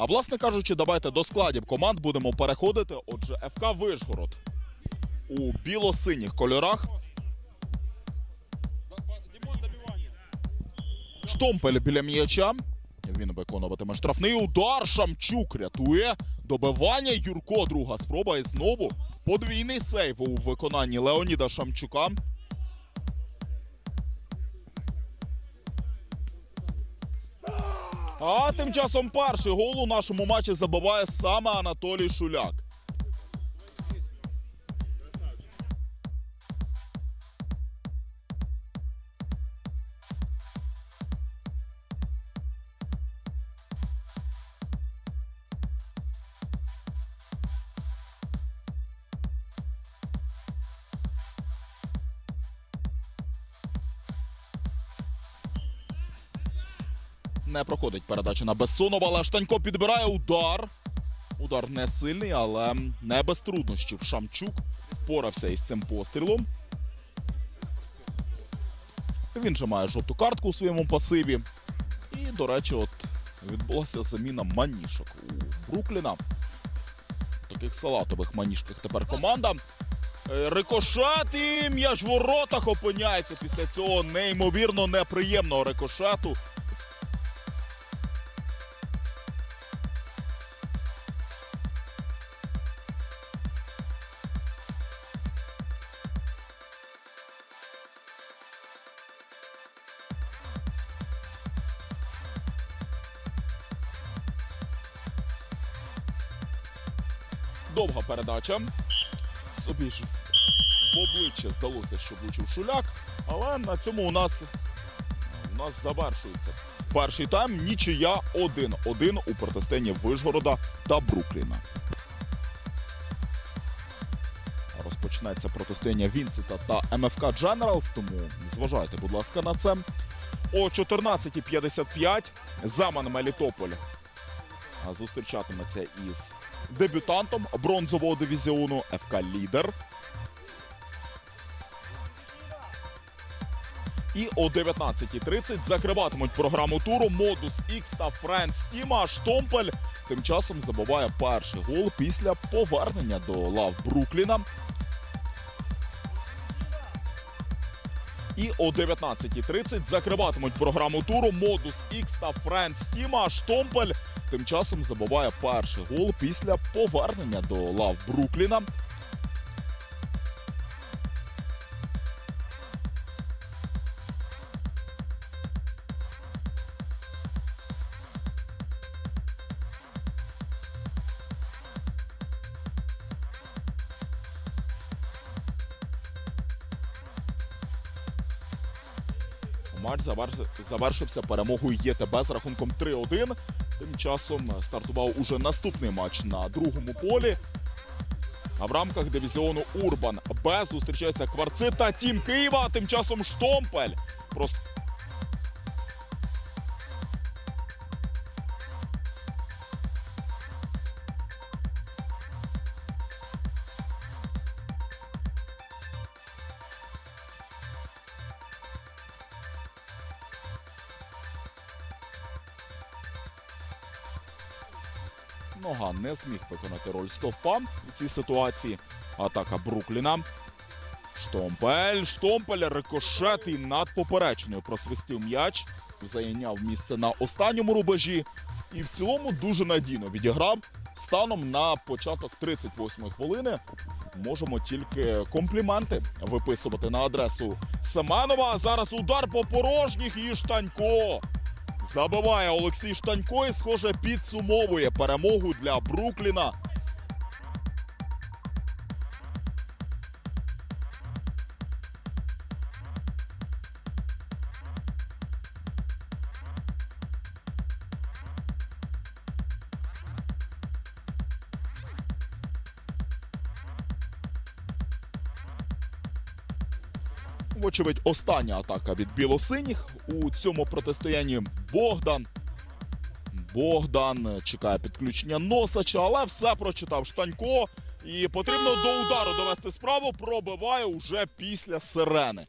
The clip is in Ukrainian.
А власне кажучи, давайте до складів команд будемо переходити. Отже, ФК Вишгород у біло-синіх кольорах. Штомпель біля м'яча. Він виконуватиме штрафний удар. Шамчук рятує. Добивання Юрко. Друга спроба. І знову подвійний сейв у виконанні Леоніда Шамчука. А тим часом перший гол у нашому матчі забиває саме Анатолій Шуляк. Не проходить передача на Бессонова, але Штанько підбирає удар. Удар не сильний, але не без труднощів. Шамчук впорався із цим пострілом. Він же має жовту картку у своєму пасиві. І, до речі, от відбулася заміна манішок у Брукліна. Таких салатових манішках тепер команда. Е, Рикошет і м'яч в воротах опиняється після цього неймовірно неприємного рикошету. Довга передача. Собі ж в обличчя здалося, що влучив шуляк, але на цьому у нас, у нас завершується. Перший тайм нічия 1-1 у протистоянні Вишгорода та Брукліна. Розпочнеться протистояння Вінсента та МФК Дженералс, тому зважайте, будь ласка, на це. О 14.55 Заман Мелітополь зустрічатиметься із дебютантом бронзового дивізіону ФК Лідер. І о 19.30 закриватимуть програму туру Модус X та Friends Team, а Штомпель тим часом забиває перший гол після повернення до лав Брукліна. І о 19.30 закриватимуть програму туру Модус X та Friends Team, а Штомпель тим часом забиває перший гол після повернення до лав Брукліна. Матч завершився перемогою ЄТБ з рахунком 3-1. Тим часом стартував уже наступний матч на другому полі. А в рамках дивізіону Урбан Б зустрічається кварцита та Тім Києва. Тим часом Штомпель. Просто нога не зміг виконати роль стовпа у цій ситуації. Атака Брукліна. Штомпель, Штомпель, рикошет і над поперечною просвистів м'яч. Зайняв місце на останньому рубежі. І в цілому дуже надійно відіграв. Станом на початок 38-ї хвилини можемо тільки компліменти виписувати на адресу Семенова. Зараз удар по порожніх і Штанько. Забиває Олексій Штанько і, схоже, підсумовує перемогу для Брукліна. Вочевидь, остання атака від білосиніх у цьому протистоянні Богдан. Богдан чекає підключення Носача, але все прочитав Штанько. І потрібно до удару довести справу. Пробиває уже після сирени.